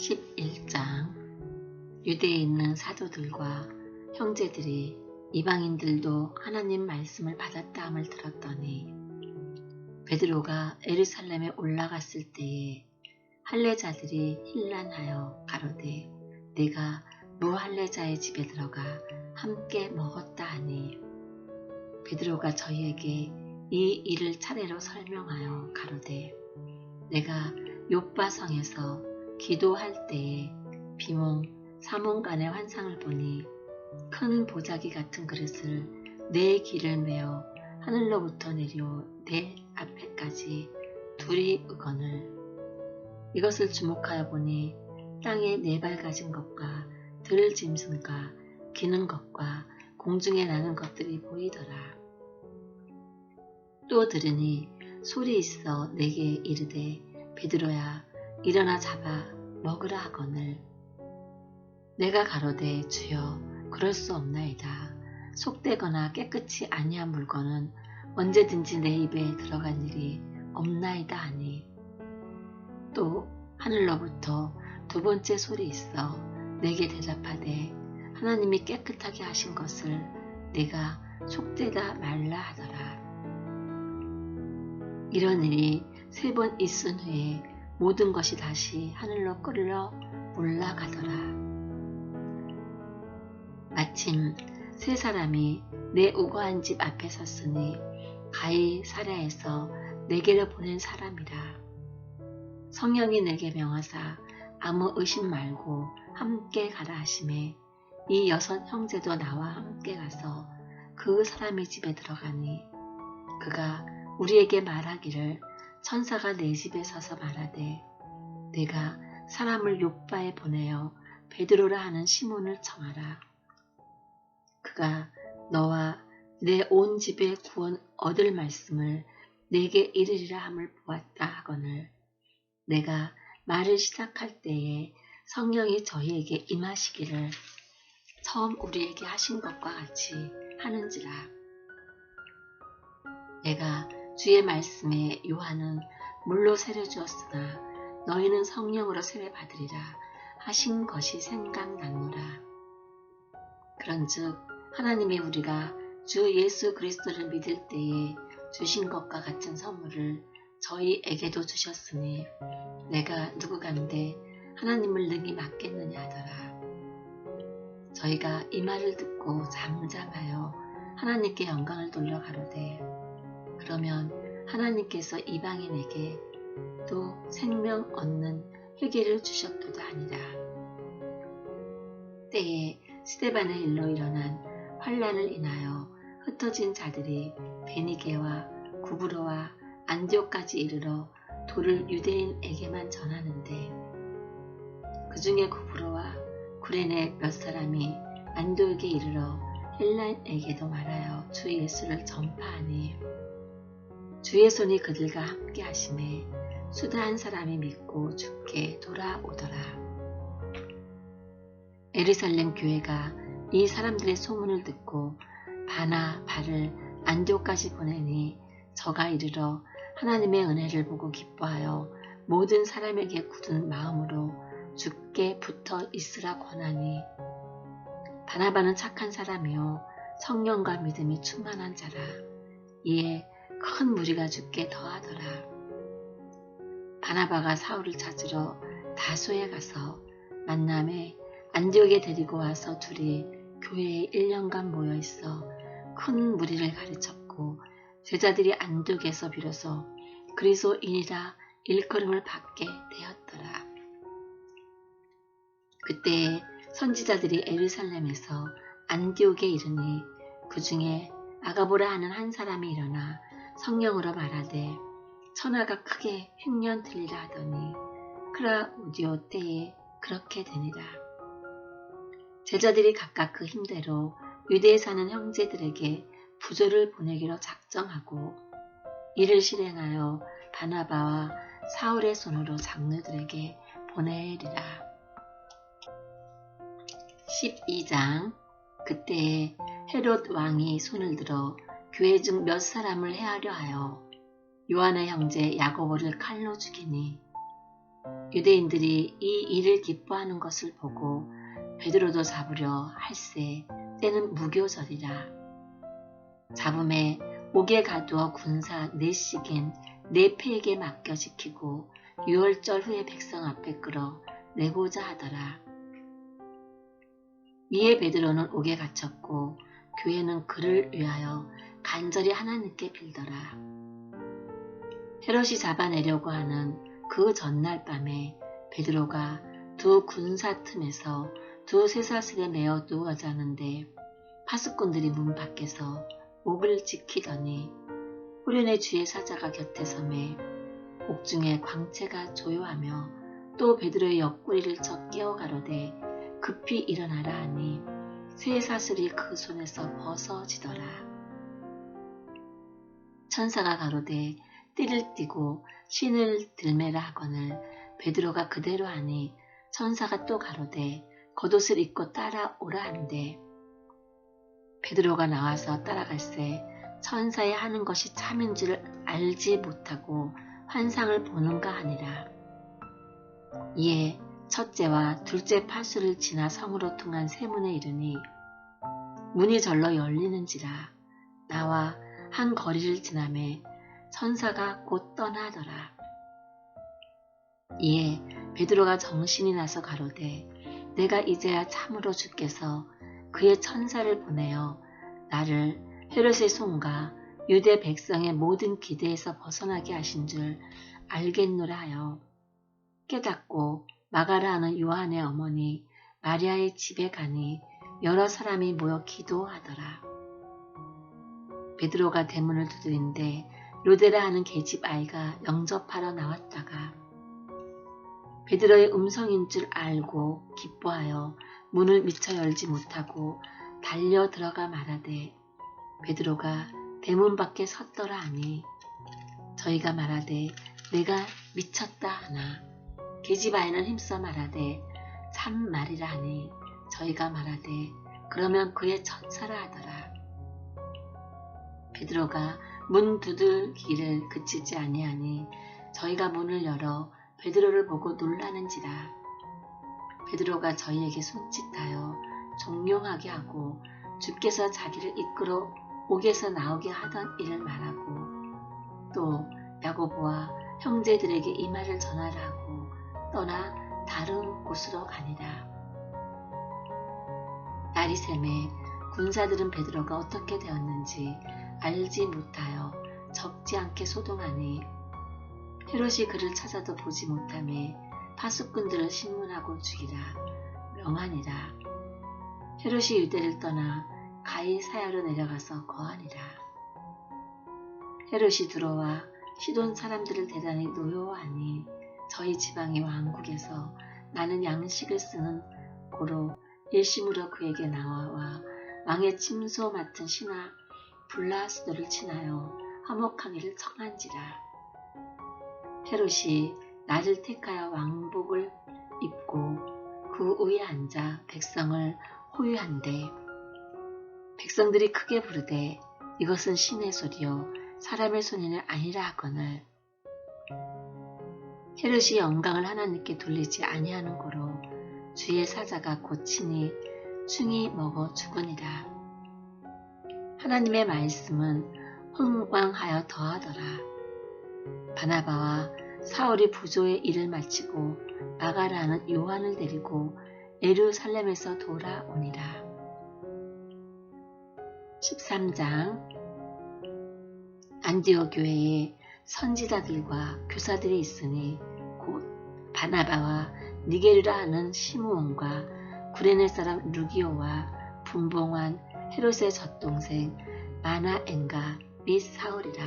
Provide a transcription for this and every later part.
11장. 유대에 있는 사도들과 형제들이 이방인들도 하나님 말씀을 받았다함을 들었더니 베드로가 에르살렘에 올라갔을 때에 할례자들이 힐란하여 가로되 내가 무할례자의 집에 들어가 함께 먹었다 하니. 베드로가 저희에게 이 일을 차례로 설명하여 가로되 내가 요바성에서 기도할 때에 비몽 사몽간의 환상을 보니 큰 보자기 같은 그릇을 내 길을 메어 하늘로부터 내려 내 앞에까지 둘이 의건을 이것을 주목하여 보니 땅에 네 발 가진 것과 들 짐승과 기는 것과 공중에 나는 것들이 보이더라. 또 들으니 소리 있어 내게 이르되 베드로야 일어나 잡아 먹으라 하거늘 내가 가로되 주여 그럴 수 없나이다. 속되거나 깨끗이 아니한 물건은 언제든지 내 입에 들어간 일이 없나이다 하니 또 하늘로부터 두 번째 소리 있어 내게 대답하되 하나님이 깨끗하게 하신 것을 내가 속되다 말라 하더라. 이런 일이 세 번 있은 후에 모든 것이 다시 하늘로 끌려 올라가더라. 마침 세 사람이 내 우거한 집 앞에 섰으니 가히 사례에서 내게로 보낸 사람이라. 성령이 내게 명하사 아무 의심 말고 함께 가라 하심에 이 여섯 형제도 나와 함께 가서 그 사람의 집에 들어가니 그가 우리에게 말하기를 천사가 내 집에 서서 말하되 내가 사람을 요바에 보내어 베드로라 하는 시몬을 청하라. 그가 너와 내 온 집에 구원 얻을 말씀을 내게 이르리라 함을 보았다 하거늘 내가 말을 시작할 때에 성령이 저희에게 임하시기를 처음 우리에게 하신 것과 같이 하는지라. 내가 주의 말씀에 요한은 물로 세례 주었으나 너희는 성령으로 세례 받으리라 하신 것이 생각났노라. 그런즉 하나님이 우리가 주 예수 그리스도를 믿을 때에 주신 것과 같은 선물을 저희에게도 주셨으니 내가 누구간데 하나님을 능히 맡겠느냐 하더라. 저희가 이 말을 듣고 잠잠하여 하나님께 영광을 돌려 가로되 그러면 하나님께서 이방인에게 또 생명 얻는 회개를 주셨도다 아니라. 때에 스테반의 일로 일어난 환란을 인하여 흩어진 자들이 베니게와 구브로와 안디오까지 이르러 돌을 유대인에게만 전하는데 그 중에 구브로와 구레네 몇 사람이 안도에게 이르러 헬라인에게도 말하여 주 예수를 전파하니 주의 손이 그들과 함께 하심에 수다 한 사람이 믿고 죽게 돌아오더라. 에르살렘 교회가 이 사람들의 소문을 듣고 바나 발을 안디오까지 보내니 저가 이르러 하나님의 은혜를 보고 기뻐하여 모든 사람에게 굳은 마음으로 죽게 붙어 있으라 권하니 바나바는 착한 사람이요 성령과 믿음이 충만한 자라 이에 큰 무리가 죽게 더하더라 바나바가 사울을 찾으러 다소에 가서 만남에 안디옥에 데리고 와서 둘이 교회에 1년간 모여 있어 큰 무리를 가르쳤고 제자들이 안디옥에서 비로소 그리스도인이라 일컬음을 받게 되었더라. 그때 선지자들이 에르살렘에서 안디옥에 이르니 그 중에 아가보라 하는 한 사람이 일어나 성령으로 말하되 천하가 크게 횡년 들리라 하더니 크라우디오 때에 그렇게 되니라. 제자들이 각각 그 힘대로 유대에 사는 형제들에게 부조를 보내기로 작정하고 이를 실행하여 바나바와 사울의 손으로 장로들에게 보내리라. 12장 그때에 헤롯 왕이 손을 들어 교회 중 몇 사람을 해하려 하여 요한의 형제 야고보를 칼로 죽이니 유대인들이 이 일을 기뻐하는 것을 보고 베드로도 잡으려 할세 때는 무교절이라 잡음에 옥에 가두어 군사 네씩인 네 패에게 맡겨 지키고 유월절 후에 백성 앞에 끌어 내고자 하더라. 이에 베드로는 옥에 갇혔고 교회는 그를 위하여 간절히 하나님께 빌더라. 헤롯이 잡아내려고 하는 그 전날 밤에 베드로가 두 군사 틈에서 두 쇠사슬에 매어 누워 자는데 파수꾼들이 문 밖에서 옥을 지키더니 후련의 주의 사자가 곁에 섬에 옥중에 광채가 조요하며 또 베드로의 옆구리를 쳐 깨어 가로되 급히 일어나라 하니 쇠사슬이 그 손에서 벗어지더라. 천사가 가로되 띠를 띠고 신을 들매라 하거늘 베드로가 그대로 하니 천사가 또 가로되 겉옷을 입고 따라오라 한대 베드로가 나와서 따라갈새 천사의 하는 것이 참인 줄 알지 못하고 환상을 보는가 하니라. 이에 첫째와 둘째 파수를 지나 성으로 통한 세문에 이르니 문이 절로 열리는지라 나와 한 거리를 지나매 천사가 곧 떠나더라. 이에 베드로가 정신이 나서 가로되 내가 이제야 참으로 주께서 그의 천사를 보내어 나를 헤롯의 손과 유대 백성의 모든 기대에서 벗어나게 하신 줄 알겠노라 하여 깨닫고 마가라 하는 요한의 어머니 마리아의 집에 가니 여러 사람이 모여 기도하더라. 베드로가 대문을 두드린데 로데라 하는 계집 아이가 영접하러 나왔다가 베드로의 음성인 줄 알고 기뻐하여 문을 미쳐 열지 못하고 달려 들어가 말하되 베드로가 대문 밖에 섰더라 하니 저희가 말하되 내가 미쳤다 하나 계집 아이는 힘써 말하되 참 말이라 하니 저희가 말하되 그러면 그의 천사라 하더라. 베드로가 문 두들기를 그치지 아니하니 저희가 문을 열어 베드로를 보고 놀라는지라. 베드로가 저희에게 손짓하여 종용하게 하고 주께서 자기를 이끌어 옥에서 나오게 하던 일을 말하고 또 야고보와 형제들에게 이 말을 전하라 하고 떠나 다른 곳으로 가니라. 날이 샘에 군사들은 베드로가 어떻게 되었는지 알지 못하여 적지 않게 소동하니 헤롯이 그를 찾아도 보지 못함에 파수꾼들을 신문하고 죽이라 명하니라. 헤롯이 유대를 떠나 가히 사야로 내려가서 거하니라. 헤롯이 들어와 시돈 사람들을 대단히 노여워하니 저희 지방의 왕국에서 나는 양식을 쓰는 고로 일심으로 그에게 나와와 왕의 침소 맡은 신하 블라스도를 친하여 화목하기를 청한지라. 헤롯이 나를 택하여 왕복을 입고 그 위에 앉아 백성을 호위한대 백성들이 크게 부르되 이것은 신의 소리요 사람의 소리는 아니라 하거늘 헤롯이 영광을 하나님께 돌리지 아니하는 고로 주의 사자가 고치니 충이 먹어 죽으니라. 하나님의 말씀은 흥광하여 더하더라. 바나바와 사울이 부조의 일을 마치고 마가라는 요한을 데리고 에루살렘에서 돌아오니라. 13장 안디오 교회에 선지자들과 교사들이 있으니 곧 바나바와 니게르라 하는 시므온과 구레네 사람 루기오와 분봉한 헤롯의 젖동생 마나엔가 및 사울이라.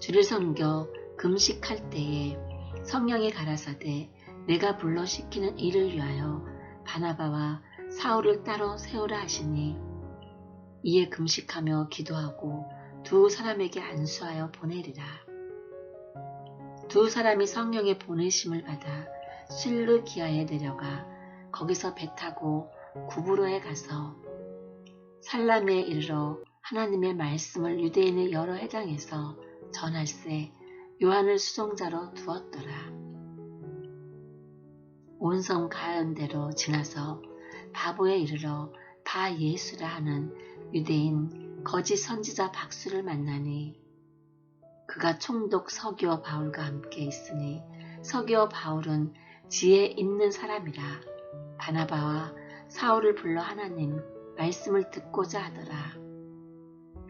주를 섬겨 금식할 때에 성령이 가라사대 내가 불러 시키는 일을 위하여 바나바와 사울을 따로 세우라 하시니 이에 금식하며 기도하고 두 사람에게 안수하여 보내리라. 두 사람이 성령의 보내심을 받아 실루기아에 내려가 거기서 배 타고 구브로에 가서 살람에 이르러 하나님의 말씀을 유대인의 여러 회당에서 전할세 요한을 수송자로 두었더라. 온성 가운데로 지나서 바보에 이르러 다 예수라 하는 유대인 거짓 선지자 박수를 만나니 그가 총독 서기와 바울과 함께 있으니 서기와 바울은 지혜 있는 사람이라 바나바와 사울을 불러 하나님 말씀을 듣고자 하더라.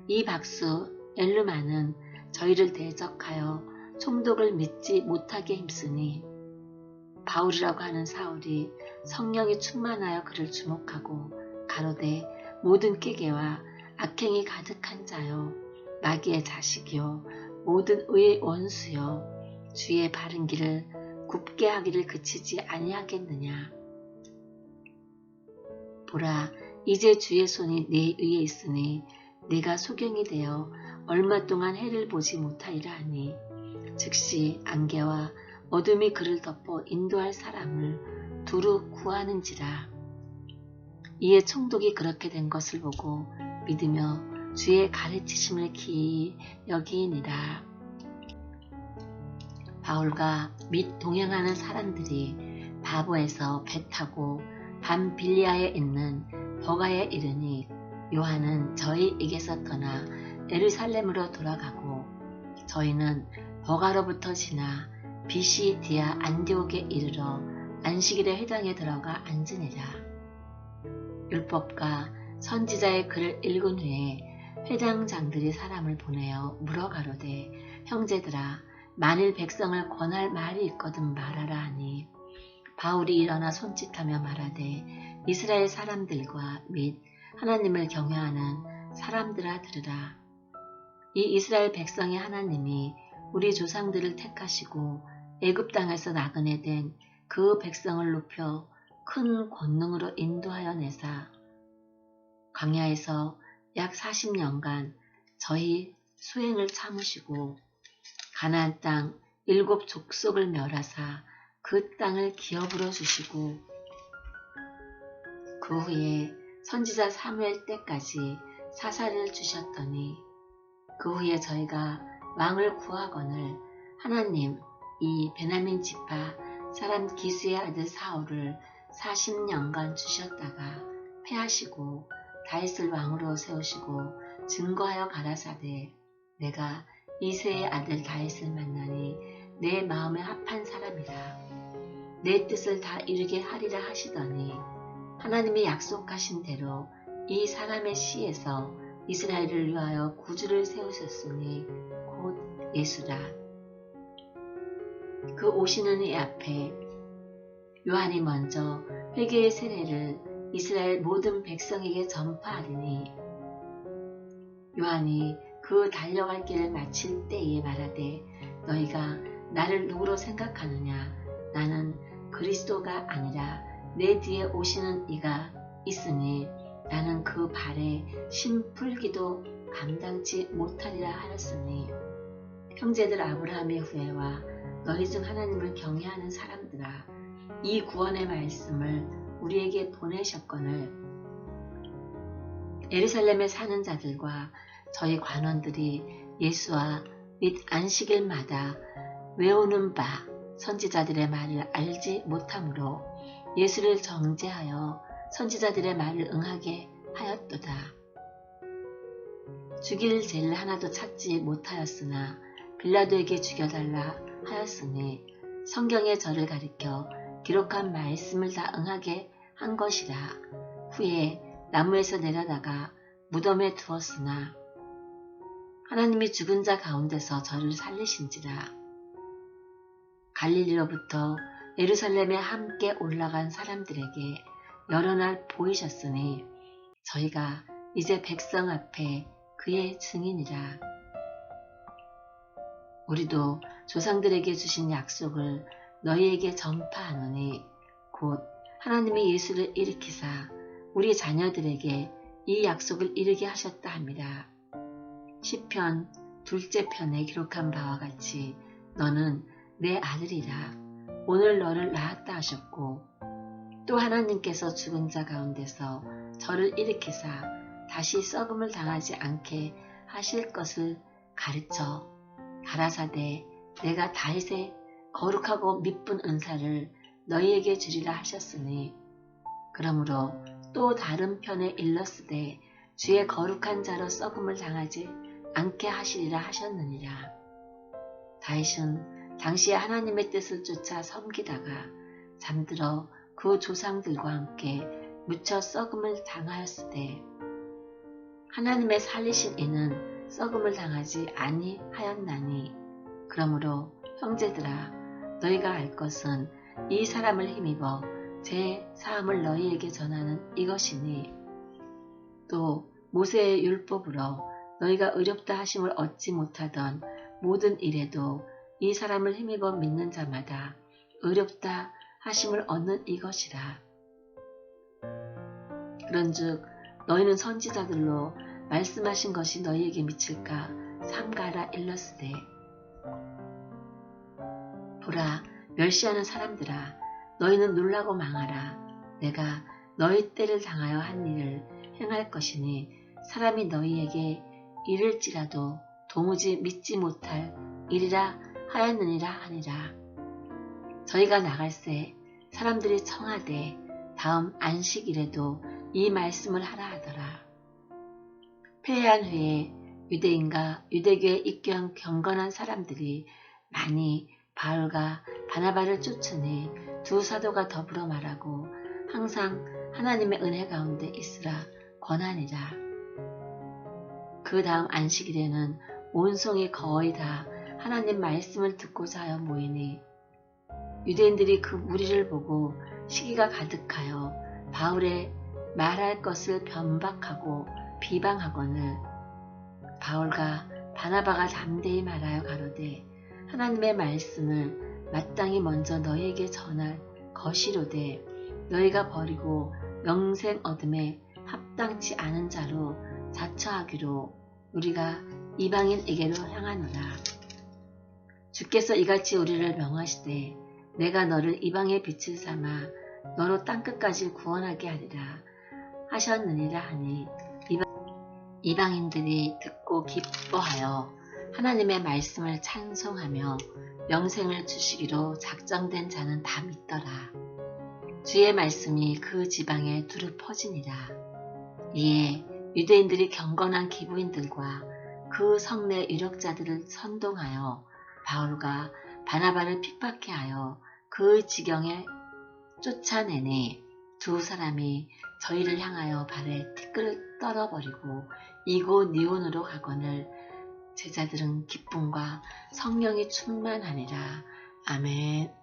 이 박수 엘르마는 저희를 대적하여 총독을 믿지 못하게 힘쓰니 바울이라고 하는 사울이 성령이 충만하여 그를 주목하고 가로되 모든 깨개와 악행이 가득한 자요 마귀의 자식이요 모든 의의 원수요 주의 바른 길을 굽게 하기를 그치지 아니하겠느냐 보라 이제 주의 손이 내 위에 있으니 내가 소경이 되어 얼마 동안 해를 보지 못하리라 하니 즉시 안개와 어둠이 그를 덮어 인도할 사람을 두루 구하는지라. 이에 총독이 그렇게 된 것을 보고 믿으며 주의 가르치심을 기이 여기니라. 바울과 및 동행하는 사람들이 바보에서 배 타고 밤 빌리아에 있는 버가에 이르니 요한은 저희에게서 떠나 에르살렘으로 돌아가고 저희는 버가로부터 지나 비시디아 안디옥에 이르러 안식일의 회당에 들어가 앉으니라. 율법과 선지자의 글을 읽은 후에 회당장들이 사람을 보내어 물어가로되 형제들아 만일 백성을 권할 말이 있거든 말하라 하니 바울이 일어나 손짓하며 말하되 이스라엘 사람들과 및 하나님을 경외하는 사람들아 들으라. 이 이스라엘 백성의 하나님이 우리 조상들을 택하시고 애굽 땅에서 나그네 된 그 백성을 높여 큰 권능으로 인도하여 내사 광야에서 약 40년간 저희 수행을 참으시고 가나안 땅 일곱 족속을 멸하사 그 땅을 기업으로 주시고 그 후에 선지자 사무엘 때까지 사사를 주셨더니 그 후에 저희가 왕을 구하거늘 하나님 이 베나민 지파 사람 기수의 아들 사울을 40년간 주셨다가 패하시고 다윗을 왕으로 세우시고 증거하여 가라사대 내가 이세의 아들 다윗을 만나니 내 마음에 합한 사람이라 내 뜻을 다 이루게 하리라 하시더니 하나님이 약속하신 대로 이 사람의 시에서 이스라엘을 위하여 구주를 세우셨으니 곧 예수라. 그 오시는 이 앞에 요한이 먼저 회개의 세례를 이스라엘 모든 백성에게 전파하리니 요한이 그 달려갈 길을 마칠 때에 말하되 너희가 나를 누구로 생각하느냐 나는 그리스도가 아니라 내 뒤에 오시는 이가 있으니 나는 그 발에 심풀기도 감당치 못하리라 하였으니 형제들 아브라함의 후예와 너희 중 하나님을 경외하는 사람들아 이 구원의 말씀을 우리에게 보내셨거늘 에르살렘에 사는 자들과 저희 관원들이 예수와 및 안식일마다 외우는 바 선지자들의 말을 알지 못하므로 예수를 정죄하여 선지자들의 말을 응하게 하였도다. 죽일 죄를 하나도 찾지 못하였으나 빌라도에게 죽여달라 하였으니 성경의 저를 가리켜 기록한 말씀을 다 응하게 한 것이라 후에 나무에서 내려다가 무덤에 두었으나 하나님이 죽은 자 가운데서 저를 살리신지라 갈릴리로부터 예루살렘에 함께 올라간 사람들에게 여러 날 보이셨으니 저희가 이제 백성 앞에 그의 증인이라. 우리도 조상들에게 주신 약속을 너희에게 전파하노니 곧 하나님이 예수를 일으키사 우리 자녀들에게 이 약속을 이르게 하셨다 합니다. 시편 둘째 편에 기록한 바와 같이 너는 내 아들이라 오늘 너를 낳았다 하셨고 또 하나님께서 죽은 자 가운데서 저를 일으키사 다시 썩음을 당하지 않게 하실 것을 가르쳐 가라사대 내가 다윗의 거룩하고 미쁜 은사를 너희에게 주리라 하셨으니 그러므로 또 다른 편에 일렀으되 주의 거룩한 자로 썩음을 당하지 않게 하시리라 하셨느니라. 다윗은 당시에 하나님의 뜻을 쫓아 섬기다가 잠들어 그 조상들과 함께 묻혀 썩음을 당하였으되 하나님의 살리신 이는 썩음을 당하지 아니하였나니 그러므로 형제들아 너희가 알 것은 이 사람을 힘입어 제 사함을 너희에게 전하는 이것이니 또 모세의 율법으로 너희가 의롭다 하심을 얻지 못하던 모든 일에도 이 사람을 힘입어 믿는 자마다 의롭다 하심을 얻는 이것이라. 그런즉 너희는 선지자들로 말씀하신 것이 너희에게 미칠까 삼가라 일렀으되 보라 멸시하는 사람들아 너희는 놀라고 망하라 내가 너희 때를 당하여 한 일을 행할 것이니 사람이 너희에게 이를지라도 도무지 믿지 못할 일이라 하였느니라 하니라 저희가 나갈새 사람들이 청하되 다음 안식일에도 이 말씀을 하라 하더라 패한 후에 유대인과 유대교에 입교한 경건한 사람들이 많이 바울과 바나바를 쫓으니 두 사도가 더불어 말하고 항상 하나님의 은혜 가운데 있으라 권하니라. 그 다음 안식일에는 온송이 거의 다 하나님 말씀을 듣고자 하여 모이니 유대인들이 그 무리를 보고 시기가 가득하여 바울의 말할 것을 변박하고 비방하거늘 바울과 바나바가 담대히 말하여 가로되 하나님의 말씀을 마땅히 먼저 너희에게 전할 것이로되 너희가 버리고 영생 얻음에 합당치 않은 자로 자처하기로 우리가 이방인에게로 향하노라. 주께서 이같이 우리를 명하시되 내가 너를 이방의 빛을 삼아 너로 땅끝까지 구원하게 하리라 하셨느니라 하니 이방 인들이 듣고 기뻐하여 하나님의 말씀을 찬송하며 영생을 주시기로 작정된 자는 다 믿더라. 주의 말씀이 그 지방에 두루 퍼지니라. 이에 유대인들이 경건한 기부인들과 그 성내 유력자들을 선동하여 바울과 바나바를 핍박해 하여 그 지경에 쫓아내니 두 사람이 저희를 향하여 발에 티끌을 떨어버리고 이곳 니온으로 가거늘 제자들은 기쁨과 성령이 충만하니라. 아멘.